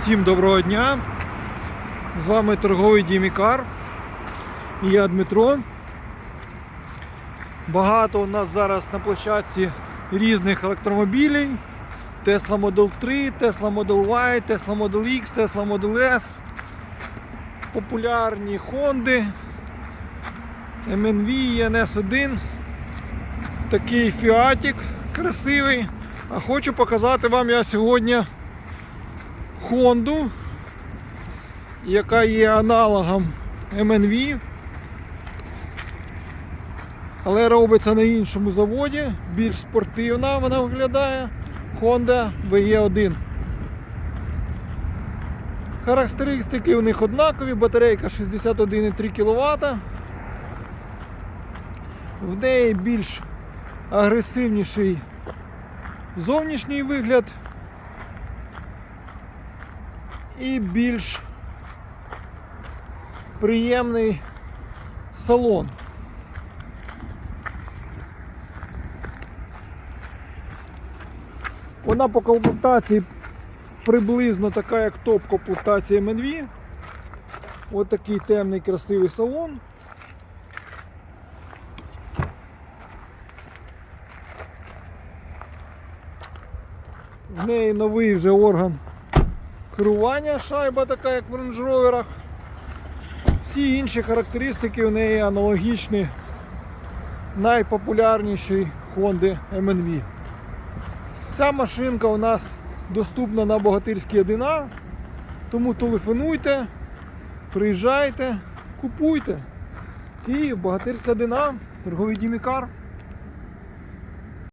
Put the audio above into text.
Всім доброго дня! З вами торговий Дімікар. І я Дмитро. Багато у нас зараз на площадці різних електромобілів. Tesla Model 3, Tesla Model Y, Tesla Model X, Tesla Model S. Популярні Honda, MNV, NS1. Такий фіатик красивий. А хочу показати вам я сьогодні Honda, яка є аналогом MNV, але робиться на іншому заводі, більш спортивна вона виглядає Honda VE1. Характеристики у них однакові, батарейка 61,3 кВт. В неї більш агресивніший зовнішній вигляд і більш приємний салон. Вона по комплектації приблизно така, як топ комплектація MNV. Ось такий темний красивий салон. В неї новий вже орган керування, шайба така, як в рейндж-роверах. Всі інші характеристики у неї аналогічні найпопулярнішій Honda MNV. Ця машинка у нас доступна на Богатирській 1А, тому телефонуйте, приїжджайте, купуйте. Київ, Богатирська 1А, торговий Дімікар.